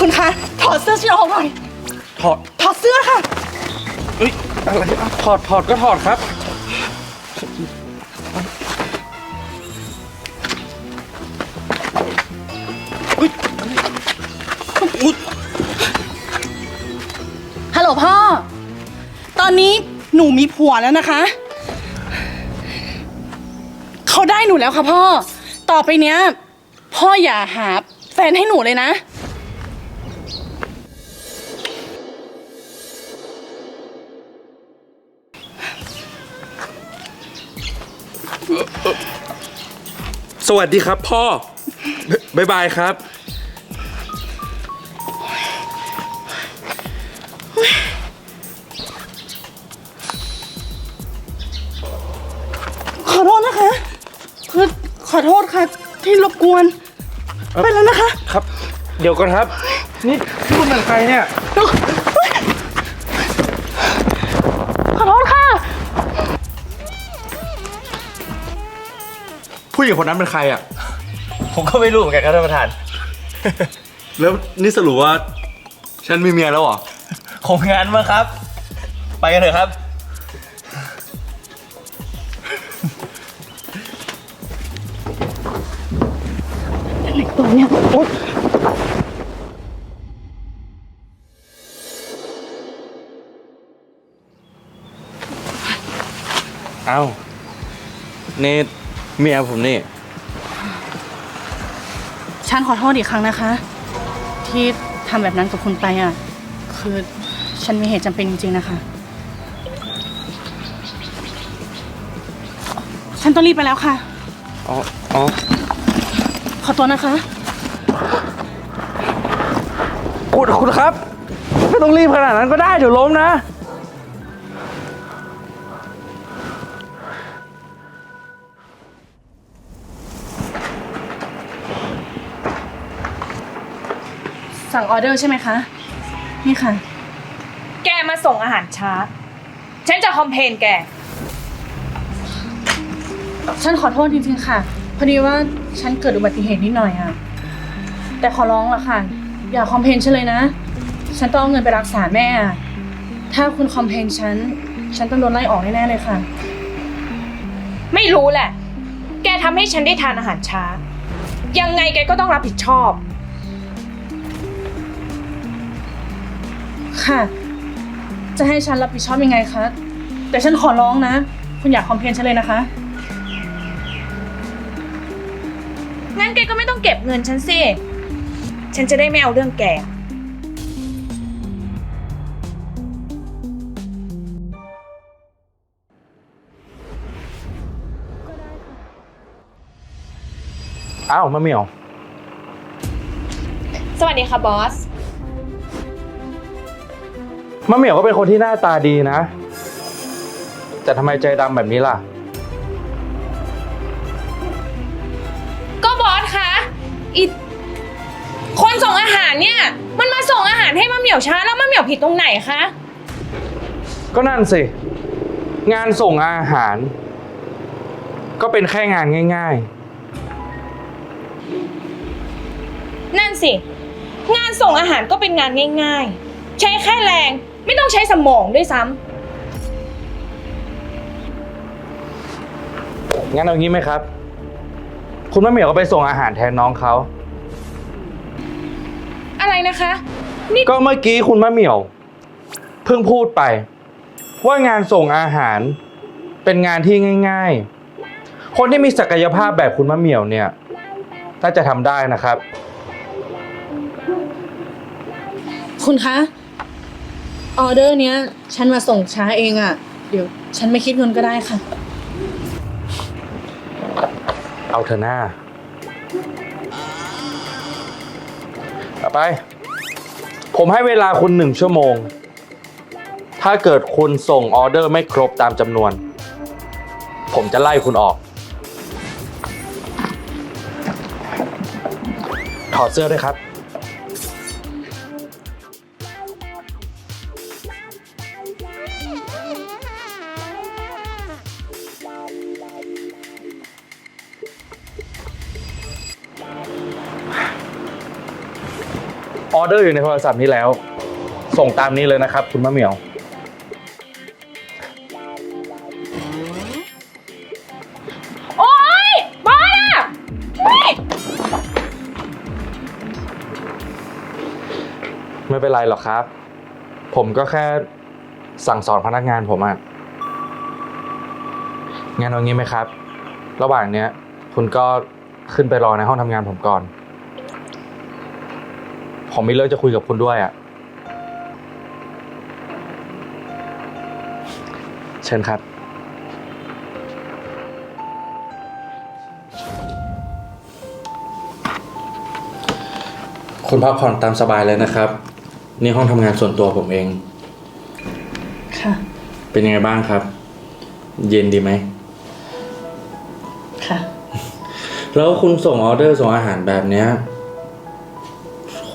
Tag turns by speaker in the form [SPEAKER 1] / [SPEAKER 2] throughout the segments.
[SPEAKER 1] คุณคะถอดเสื้อฉันออกหน่อย
[SPEAKER 2] ถอด
[SPEAKER 1] ถอดเสื้อค่ะ
[SPEAKER 2] เอ้ยอะไรอะถอดถอดก็ถอดครับอุ๊ยอุ๊ย
[SPEAKER 1] ฮัลโหลพ่อ ตอนนี้หนูมีผัวแล้วนะคะ เขาได้หนูแล้วค่ะพ่อ ต่อไปเนี้ย พ่ออย่าหาแฟนให้หนูเลยนะ
[SPEAKER 2] วัสดีครับพ่อ บ๊ายบายครับ
[SPEAKER 1] ขอโทษนะคะคือขอโทษค่ะ ที่รบกวน ไปแล้วนะคะ
[SPEAKER 2] ครับ เดี๋ยวก่อนครับ นี่คุณเป็นใครเนี่ย ผู้หญิงคนนั้นเป็นใครอะ
[SPEAKER 3] ผมก็ไม่รู้เหมือนกันครับท่านประธาน
[SPEAKER 2] แล้วนี่สรุปว่า ฉันมีเมียแล้วเหรอ
[SPEAKER 3] คงงานมาครับ ไปกันเถอะครับ
[SPEAKER 1] ตัวเนี้ยโอ๊ย
[SPEAKER 2] เอ้านี่ เมียผมนี่
[SPEAKER 1] ฉันขอโทษอีกครั้งนะคะ ที่ทำแบบนั้นกับคุณไปอะ คือฉันมีเหตุจำเป็นจริงๆนะคะ ฉันต้องรีบไปแล้วค่ะ
[SPEAKER 2] อ๋อ อ๋อ
[SPEAKER 1] ขอตัวนะคะ
[SPEAKER 2] คุณคุณครับ ไม่ต้องรีบขนาดนั้นก็ได้เดี๋ยวล้มนะ
[SPEAKER 1] สั่งออเดอร์ใช่ไหมคะ นี่ค่ะ
[SPEAKER 4] แกมาส่งอาหารช้า ฉันจะคอมเพลนแก
[SPEAKER 1] ฉันขอโทษจริงๆค่ะ พอดีว่าฉันเกิดอุบัติเหตุนิดหน่อยอะแต่ขอร้องละค่ะ อย่าคอมเพลนฉันเลยนะ ฉันต้องเอาเงินไปรักษาแม่อะถ้าคุณคอมเพลนฉัน ฉันต้องโดนไล่ออกแน่ๆเลยค่ะ
[SPEAKER 4] ไม่รู้แหละ แกทำให้ฉันได้ทานอาหารช้า ยังไงแกก็ต้องรับผิดชอบ
[SPEAKER 1] ค่ะ จะให้ฉันรับผิดชอบยังไงคะ แต่ฉันขอร้องนะ คุณอย่าคอมเพลนฉันเลยนะคะ
[SPEAKER 4] งั้นแกก็ไม่ต้องเก็บเงินฉันสิ ฉันจะได้ไม่เอาเรื่องแก
[SPEAKER 2] อ้าวมะเหมียว
[SPEAKER 4] สวัสดีค่ะบอส
[SPEAKER 2] มะเหมียวก็เป็นคนที่หน้าตาดีนะ แต่ทำไมใจดำแบบนี้ล่ะ
[SPEAKER 4] ก็บอสคะอีคนส่งอาหารเนี่ย มันมาส่งอาหารให้มะเหมี่ยวช้าแล้วมะเหมี่ยวผิดตรงไหนคะ
[SPEAKER 2] ก็นั่นสิ งานส่งอาหาร ก็เป็นแค่งานง่าย
[SPEAKER 4] นั่นสิ งานส่งอาหารก็เป็นงานง่าย ๆ ใช้แค่แรง ไม่ต้องใช้สมองด้วยซ้ำ
[SPEAKER 2] ๆงั้นเอางี้ไหมครับ คุณมะเหมียวก็ไปส่งอาหารแทนน้องเขา
[SPEAKER 4] อะไรนะคะ นี่
[SPEAKER 2] ก็เมื่อกี้คุณมะเหมี่ยว เพิ่งพูดไป ว่างานส่งอาหารเป็นงานที่ง่าย ๆ คนที่มีศักยภาพแบบคุณมะเหมี่ยวเนี่ยน่าจะทำได้นะครับ
[SPEAKER 1] คุณคะ ออเดอร์เนี้ย ฉันมาส่งช้าเองอะ่ะ เดี๋ยว ฉันไม่คิดเงินก็ได้ค่ะ
[SPEAKER 2] เอาเถอหน้าต่อไป ผมให้เวลาคุณหนึ่งชั่วโมง ถ้าเกิดคุณส่งออเดอร์ไม่ครบตามจำนวน ผมจะไล่คุณออก ถอดเสื้อด้วยครับ เดอร์อยู่ในโทรศัพท์นี้แล้ว ส่งตามนี้เลยนะครับ คุณมะเหมียว
[SPEAKER 4] โอ๊ยบอสอะเฮ้ย
[SPEAKER 2] ไม่เป็นไรหรอกครับ ผมก็แค่สั่งสอนพนักงานผมอะงั้นเอางี้ไหมครับ ระหว่างเนี้ย คุณก็ขึ้นไปรอในห้องทำงานผมก่อน ผมมีเรื่องจะคุยกับคุณด้วยอะเชิญครับ คุณพักผ่อนตามสบายเลยนะครับ นี่ห้องทำงานส่วนตัวผมเอง
[SPEAKER 1] ค่ะ
[SPEAKER 2] เป็นยังไงบ้างครับ เย็นดีไหม
[SPEAKER 1] ค่ะ
[SPEAKER 2] แล้วคุณส่งออเดอร์ส่งอาหารแบบเนี้ย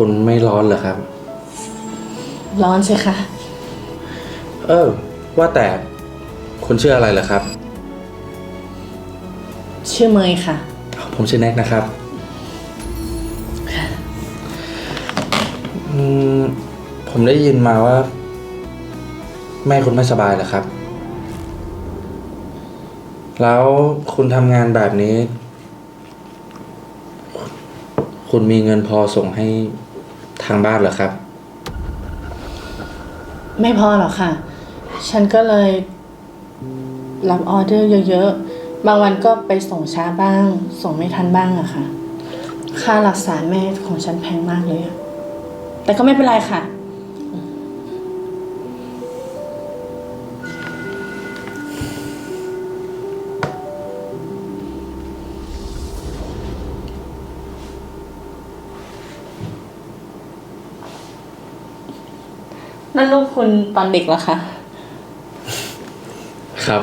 [SPEAKER 2] คุณไม่ร้อนเหรอครับ
[SPEAKER 1] ร้อนใช่ค่ะ
[SPEAKER 2] เออ ว่าแต่คุณชื่ออะไรเหรอครับ
[SPEAKER 1] ชื่อเมยค่ะ
[SPEAKER 2] ผมชื่อแน็กนะครับอืมผมได้ยินมาว่า แม่คุณไม่สบายเหรอครับ แล้วคุณทำงานแบบนี้ คุณมีเงินพอส่งให้ ทางบ้านเหรอครับ
[SPEAKER 1] ไม่พอหรอกค่ะ ฉันก็เลยรับออเดอร์เยอะๆ บางวันก็ไปส่งช้าบ้าง ส่งไม่ทันบ้างอะค่ะ ค่ารักษาแม่ของฉันแพงมากเลยอะแต่ก็ไม่เป็นไรค่ะ นั่นลูกคุณตอนเด็กเหรอคะ
[SPEAKER 2] ครับ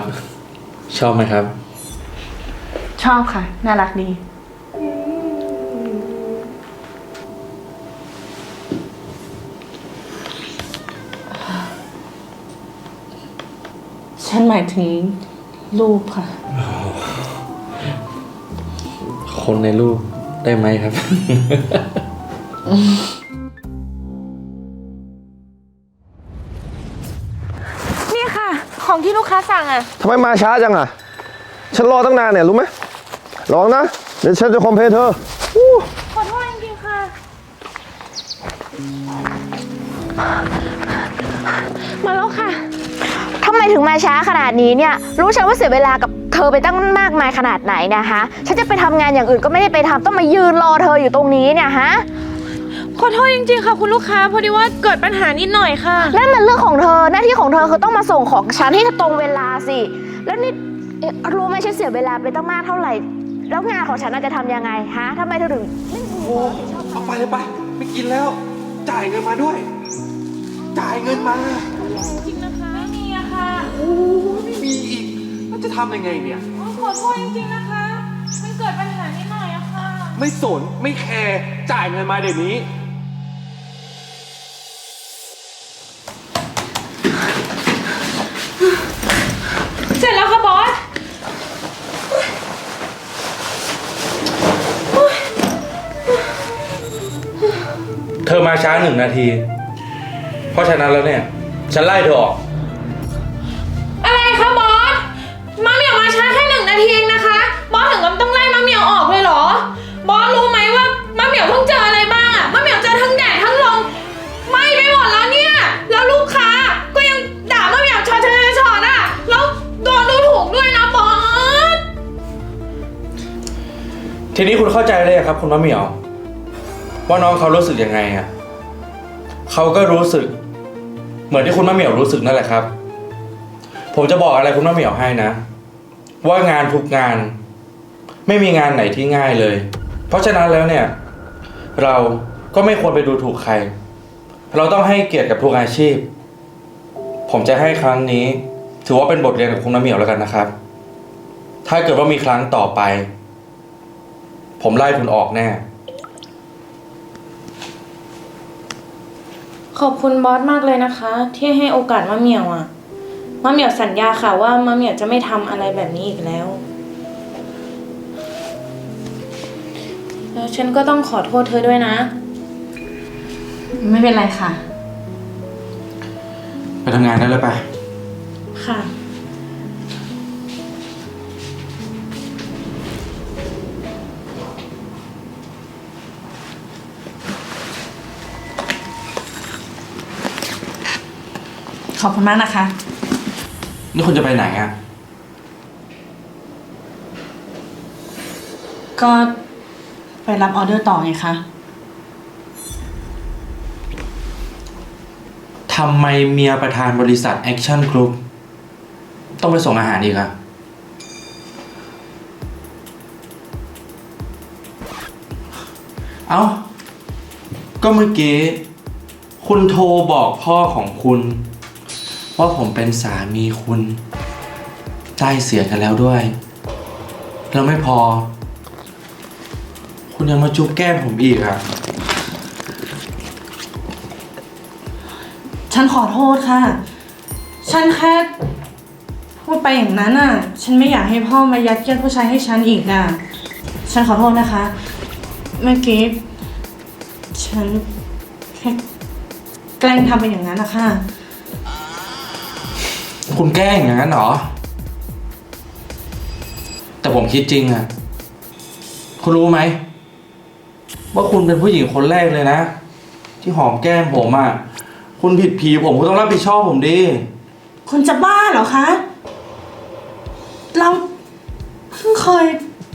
[SPEAKER 2] ชอบไหมครับ
[SPEAKER 1] ชอบค่ะ น่ารักดี ฉันหมายถึงลูกค่ะ
[SPEAKER 2] คนในรูปได้ไหมครับ
[SPEAKER 4] ของที่ลูกค้าสั่งอะ
[SPEAKER 5] ทำไมมาช้าจังอะ ฉันรอตั้งนานเนี่ยรู้ไหมลองนะ เดี๋ยวฉันจะคอมเพลนเธออู้
[SPEAKER 4] ขอโทษจริงๆค่ะ มาแล้วค่ะ
[SPEAKER 6] ทำไมถึงมาช้าขนาดนี้เนี่ย รู้ฉันว่าเสียเวลากับเธอไปตั้งมากมายขนาดไหนเนะคะฉันจะไปทำงานอย่างอื่นก็ไม่ได้ไปทำต้องมายืนรอเธออยู่ตรงนี้เนี่ยฮะ
[SPEAKER 4] ขอโทษจริงๆค่ะคุณลูกค้าพอดีว่าเกิดปัญหานิดหน่อยค่ะ
[SPEAKER 6] นั่นมันเรื่องของเธอหน้าที่ของเธอคือต้องมาส่งของฉันให้ตรงเวลาสิ แล้วนี่เอ๊ะรู้ไหมฉันเสียเวลาไปตั้งมากเท่าไหร่ แล้วงานของฉันน่ะจะทำยังไงฮะทำไมเธอถึงไม่มีความรับผิดชอบ
[SPEAKER 7] เอาไปเลยไป ไม่กินแล้ว จ่ายเงินมาด้วย จ่ายเงินมา
[SPEAKER 4] จริงนะคะ ไม่มีอะค่ะ
[SPEAKER 7] โอ้ยไม่มีอีกแล้วจะทำยังไงเนี่ย
[SPEAKER 4] ขอโทษจริงๆนะคะ มันเกิดปัญหานิดหน่อยอะค่ะ
[SPEAKER 7] ไม่สน ไม่แคร์ จ่ายเงินมาเดี๋ยวนี้
[SPEAKER 2] ช้าหนึ่งนาที เพราะฉะนั้นแล้วเนี่ย ฉันไล่เธอออก
[SPEAKER 4] อะไรคะบอสมะเหมียวมาช้าแค่หนึ่งนาทีเองนะคะ บอสถึงกับต้องไล่มะเหมียวออกเลยเหรอ บอสรู้ไหมว่ามะเหมียวเพิ่งเจออะไรบ้างอะมะเหมียวเจอทั้งแดดทั้งลมไหม้ไปหมดแล้วเนี่ย แล้วลูกค้าก็ยังด่ามะเหมียวชอชอชออะแล้วโดนดูถูกด้วยนะบอส
[SPEAKER 2] ทีนี้คุณเข้าใจเลยครับ คุณมะเหมียว ว่าน้องเขารู้สึกยังไงอะ เขาก็รู้สึก เหมือนที่คุณมะเหมียวรู้สึกนั่นแหละครับ ผมจะบอกอะไรคุณมะเหมียวให้นะ ว่างานทุกงาน ไม่มีงานไหนที่ง่ายเลย เพราะฉะนั้นแล้วเนี่ย เราก็ไม่ควรไปดูถูกใคร เราต้องให้เกียรติกับทุกอาชีพ ผมจะให้ครั้งนี้ ถือว่าเป็นบทเรียนกับคุณมะเหมียวแล้วกันนะครับ ถ้าเกิดว่ามีครั้งต่อไป ผมไล่คุณออกแน่
[SPEAKER 4] ขอบคุณบอสมากเลยนะคะ ที่ให้โอกาสมะเหมียวอะมะเหมียวสัญญาค่ะว่ามะเหมียวจะไม่ทำอะไรแบบนี้อีกแล้ว แล้วฉันก็ต้องขอโทษเธอด้วยนะ
[SPEAKER 1] ไม่เป็นไรค่ะ
[SPEAKER 2] ไปทำงานได้แล้วไป
[SPEAKER 1] ค่ะ อบคุณมากนะคะ
[SPEAKER 2] นี่คุณจะไปไหนอะ
[SPEAKER 1] ก็ไปรับออเดอร์ต่อไงคะ
[SPEAKER 2] ทำไมเมียประธานบริษัทแอคชั่นกรุ๊ปต้องไปส่งอาหารอีกอะเอ้า ก็เมื่อกี้ คุณโทรบอกพ่อของคุณ ว่าผมเป็นสามีคุณได้เสียกันแล้วด้วย แล้วไม่พอ คุณยังมาจุ๊บแก้มผมอีกอะ
[SPEAKER 1] ฉันขอโทษค่ะ ฉันแค่พูดไปอย่างนั้นอะ ฉันไม่อยากให้พ่อมายัดเยียดผู้ชายให้ฉันอีกอะ ฉันขอโทษนะคะ เมื่อกี้ ฉันแค่แกล้งทำไปอย่างนั้นนะคะ
[SPEAKER 2] คุณแกล้งอย่างนั้นเหรอ แต่ผมคิดจริงอะคุณรู้ไหม ว่าคุณเป็นผู้หญิงคนแรกเลยนะ ที่หอมแก้มผมอะคุณผิดผีผมคุณต้องรับผิดชอบผมดิ
[SPEAKER 1] คุณจะบ้าเหรอคะ เราเพิ่งเคย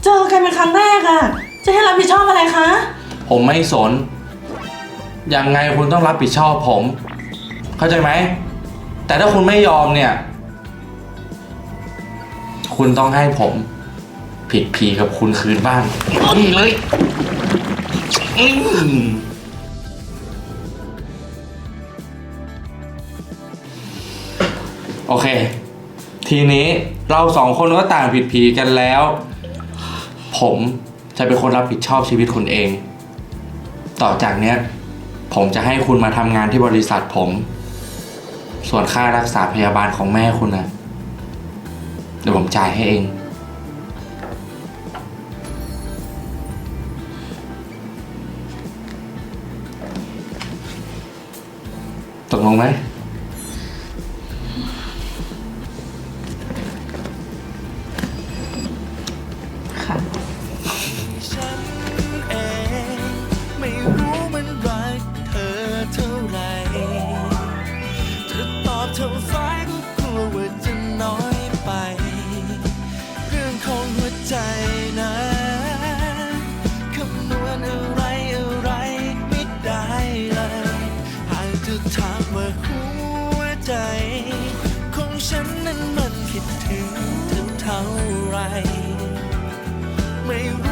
[SPEAKER 1] เจอกันเป็นครั้งแรกอะจะให้รับผิดชอบอะไรคะ
[SPEAKER 2] ผมไม่สน ยังไงคุณต้องรับผิดชอบผม เข้าใจไหม แต่ถ้าคุณไม่ยอมเนี่ย คุณต้องให้ผมผิดผีกับคุณคืนบ้างนี่เลยอืมโอเค ทีนี้เราสองคนก็ต่างผิดผีกันแล้ว ผมจะเป็นคนรับผิดชอบชีวิตคุณเอง ต่อจากเนี้ย ผมจะให้คุณมาทำงานที่บริษัทผม ส่วนค่ารักษาพยาบาลของแม่คุณนะ เดี๋ยวผมจ่ายให้เอง ตกลงไหม
[SPEAKER 1] ค่ะ
[SPEAKER 8] ฉันนั้นมันคิดถึงเธอเท่าไร ไม่รู้